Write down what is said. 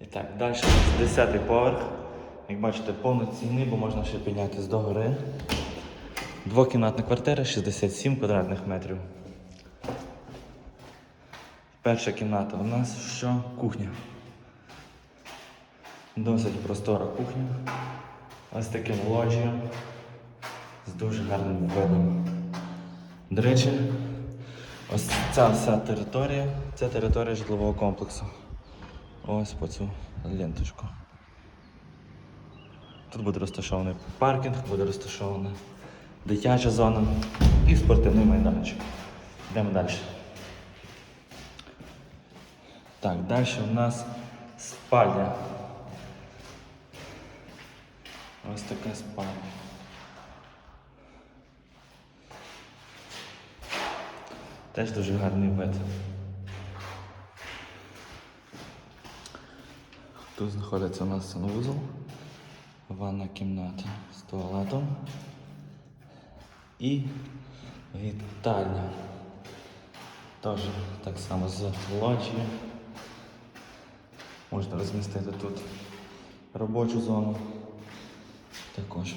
І так, далі 10 поверх. Як бачите, повноцінний, бо можна ще піднятися до гори. Двокімнатна квартира, 67 квадратних метрів. Перша кімната у нас що? Кухня. Досить простора кухня. Ось таким лоджієм. З дуже гарним видом. До речі, ось ця вся територія це територія житлового комплексу. Ось по цю ленточку. Тут буде розташований паркінг, буде розташована дитяча зона і спортивний майданчик. Йдемо далі. Так, далі у нас спальня. Ось така спальня. Теж дуже гарний вид. Тут знаходиться у нас санвузол, ванна кімната з туалетом і вітальня. Теж так само з лоджією. Можна розмістити тут робочу зону. Також